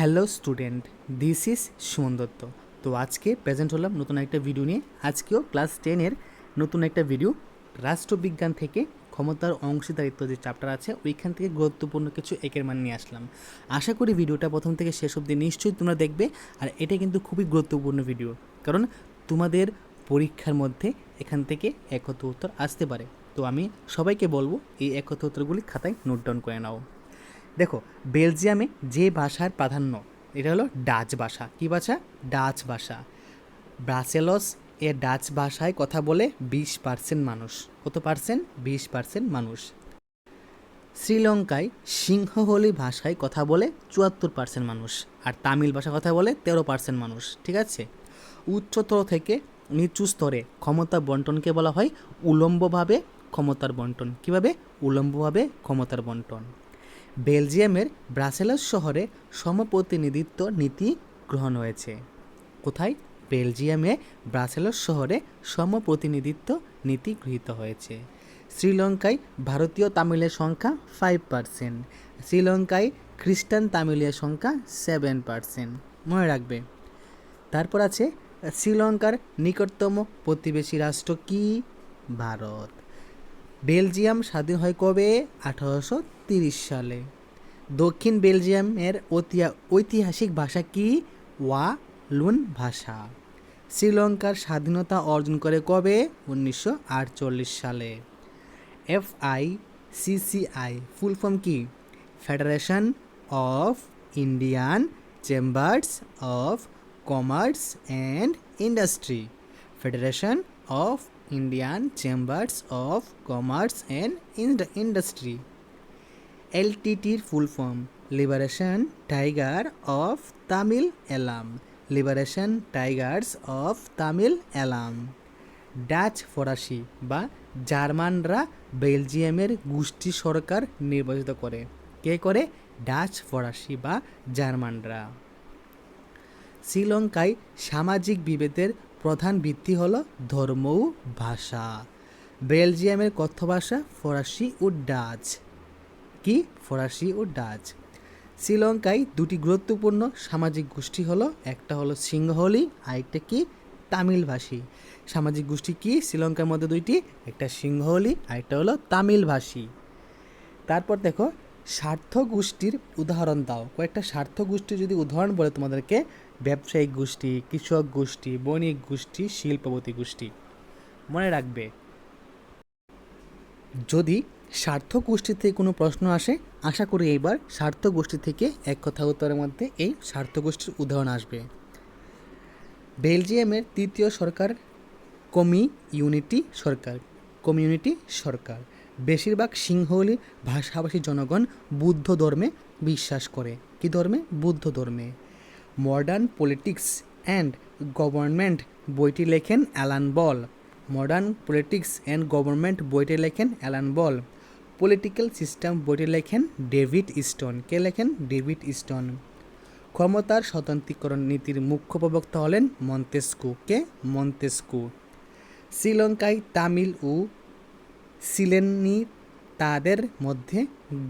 Hello student, this is Suman Dutta. তো আজকে present হলাম নতুন একটা ভিডিও নিয়ে। আজকেও ক্লাস টেনের নতুন একটা ভিডিও। রাষ্ট্রবিজ্ঞান থেকে ক্ষমতার অংশীদারিত্ব যে চ্যাপ্টার আছে, ওইখান থেকে গুরুত্বপূর্ণ কিছু একের মান নিয়ে আসলাম। আশা করি ভিডিওটা প্রথম থেকে শেষ অবধি নিশ্চয়ই তোমরা দেখবে, আর এটা কিন্তু খুবই গুরুত্বপূর্ণ ভিডিও। কারণ তোমাদের পরীক্ষার মধ্যে এখান থেকে একত্র উত্তর আসতে পারে। তো আমি সবাইকে বলব, এই একত্র উত্তরগুলি খাতায় নোট ডাউন করে নাও। দেখো, বেলজিয়ামে যে ভাষার প্রাধান্য, এটা হলো ডাচ ভাষা। কী ভাষা? ডাচ ভাষা। ব্রাসেলস এ ডাচ ভাষায় কথা বলে বিশ পার্সেন্ট মানুষ, কত পার্সেন্ট? বিশ পার্সেন্ট মানুষ। শ্রীলঙ্কায় সিংহলি ভাষায় কথা বলে চুয়াত্তর পার্সেন্ট মানুষ, আর তামিল ভাষা কথা বলে তেরো পার্সেন্ট মানুষ, ঠিক আছে? উচ্চতর থেকে নিচু স্তরে ক্ষমতা বন্টনকে বলা হয় উলম্বভাবে ক্ষমতার বন্টন। কীভাবে? উলম্বভাবে ক্ষমতার বন্টন। বেলজিয়ামের ব্রাসেলস শহরে সমপ্রতিনিধিত্ব নীতি গ্রহণ হয়েছে। কোথায়? বেলজিয়ামে ব্রাসেলস শহরে সমপ্রতিনিধিত্ব নীতি গৃহীত হয়েছে। শ্রীলঙ্কায় ভারতীয় তামিলের সংখ্যা ফাইভ পার্সেন্ট শ্রীলঙ্কায় খ্রিস্টান তামিলের সংখ্যা সেভেন পার্সেন্ট মনে রাখবে। তারপর আছে শ্রীলঙ্কার নিকটতম প্রতিবেশী রাষ্ট্র কি? ভারত। বেলজিয়াম স্বাধীন হয় কবে? আঠারোশো সালে। দক্ষিণ বেলজিয়ামের ঐতিহা- ঐতিহাসিক ভাষা কি? ওয়া লুন ভাষা। শ্রীলঙ্কার স্বাধীনতা অর্জন করে কবে? উনিশশো আটচল্লিশ সালে। F I CCI full form কি? Federation of Indian chambers of commerce and industry. Federation of Indian chambers of commerce and industry এলটিটির full form liberation tiger of Tamil Eelam liberation tigers of Tamil এলাম Dutch ফরাসি বা জার্মানরা বেলজিয়ামের গোষ্ঠী সরকার নির্বাচিত করে। কে করে? Dutch ফরাসি বা জার্মানরা। শ্রীলঙ্কায় সামাজিক বিভেদের প্রধান ভিত্তি হল ধর্ম ও ভাষা। বেলজিয়ামের কথ্য ভাষা ফরাসি ও ডাচ। কি? ফরাসি ও ডাচ। শ্রীলঙ্কায় দুটি গুরুত্বপূর্ণ সামাজিক গোষ্ঠী হলো, একটা হলো সিংহলি, আরেকটা কি? তামিলভাষী। সামাজিক গোষ্ঠী কি? শ্রীলঙ্কার মধ্যে দুইটি, একটা সিংহলি, আরেকটা হলো তামিলভাষী। তারপর দেখো স্বার্থ গোষ্ঠীর উদাহরণ দাও। কয়েকটা স্বার্থ গোষ্ঠীর যদি উদাহরণ বলে তোমাদেরকে, ব্যবসায়িক গোষ্ঠী, কৃষক গোষ্ঠী, বণিক গোষ্ঠী, শিল্পপতি গোষ্ঠী। মনে রাখবে, যদি স্বার্থ গোষ্ঠী থেকে কোনো প্রশ্ন আসে, আশা করি এইবার স্বার্থ গোষ্ঠী থেকে এক কথা উত্তরের মধ্যে এই স্বার্থ গোষ্ঠীর উদাহরণ আসবে। বেলজিয়ামের তৃতীয় সরকার কমি ইউনিটি সরকার, কমিউনিটি সরকার। বেশিরভাগ সিংহলি ভাষাভাষী জনগণ বুদ্ধ ধর্মে বিশ্বাস করে। কি ধর্মে? বুদ্ধ ধর্মে। মডার্ন পলিটিক্স অ্যান্ড গভর্নমেন্ট বইটি লেখেন Alan Ball. Modern politics and government বইটি লেখেন অ্যালান বল। পলিটিক্যাল সিস্টেম বইটি লেখেন ডেভিড স্টোন। কে লেখেন? David Stone. ক্ষমতার স্বতন্ত্রীকরণ নীতির মুখ্য প্রবক্তা হলেন মন্তেস্কু। কে? মন্তেস্কু। শ্রীলঙ্কায় তামিল ও সিলেনি তাদের মধ্যে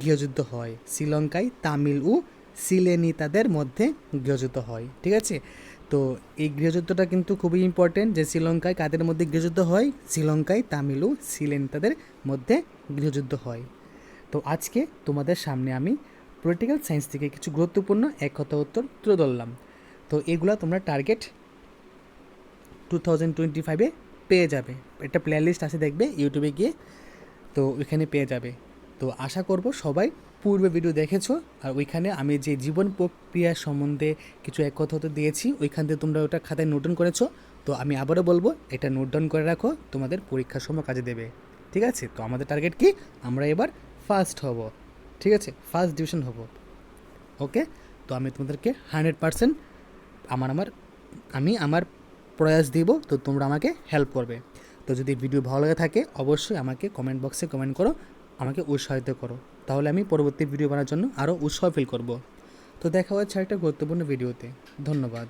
গৃহযুদ্ধ হয়। শ্রীলঙ্কায় তামিল ও সিলেনি তাদের মধ্যে গৃহযুদ্ধ হয়, ঠিক আছে? তো এই গৃহযুদ্ধটা কিন্তু খুবই ইম্পর্টেন্ট যে শ্রীলঙ্কায় কাদের মধ্যে গৃহযুদ্ধ হয়? শ্রীলঙ্কায় তামিল ও সিলেন তাদের মধ্যে গৃহযুদ্ধ হয়। তো আজকে তোমাদের সামনে আমি পলিটিক্যাল সায়েন্স থেকে কিছু গুরুত্বপূর্ণ এক কথা উত্তর তুলে ধরলাম। তো এগুলো তোমরা টার্গেট টু থাউজেন্ড টোয়েন্টি ফাইভে পেয়ে যাবে। একটা প্লে লিস্ট আছে দেখবে ইউটিউবে গিয়ে, তো ওইখানে পেয়ে যাবে। তো আশা করব সবাই পূর্বে ভিডিও দেখেছ, আর ওইখানে আমি যে জীবন প্রক্রিয়া সম্বন্ধে কিছু এক কথা তো দিয়েছি, ওইখান থেকে তোমরা ওটা খাতায় নোট ডাউন করেছ। তো আমি আবারও বলব, এটা নোট ডাউন করে রাখো, তোমাদের পরীক্ষার সময় কাজে দেবে। ঠিক আছে? তো আমাদের টার্গেট কি? আমরা এবার ফার্স্ট হব। ঠিক আছে? ফার্স্ট ডিভিশন হব। ওকে তো আমি তোমাদেরকে হান্ড্রেড পারসেন্ট আমার আমার, আমি, আমার প্রয়াস দিব, তো তোমরা আমাকে হেল্প করবে। তো যদি ভিডিও ভালো লাগে থাকে, অবশ্যই আমাকে কমেন্ট বক্সে কমেন্ট করো, আমাকে উৎসাহিত করো। তাহলে আমি পরবর্তী ভিডিও বানার জন্য আরও উৎসাহ ফিল করব। তো দেখা হচ্ছে একটা গুরুত্বপূর্ণ ভিডিওতে ধন্যবাদ।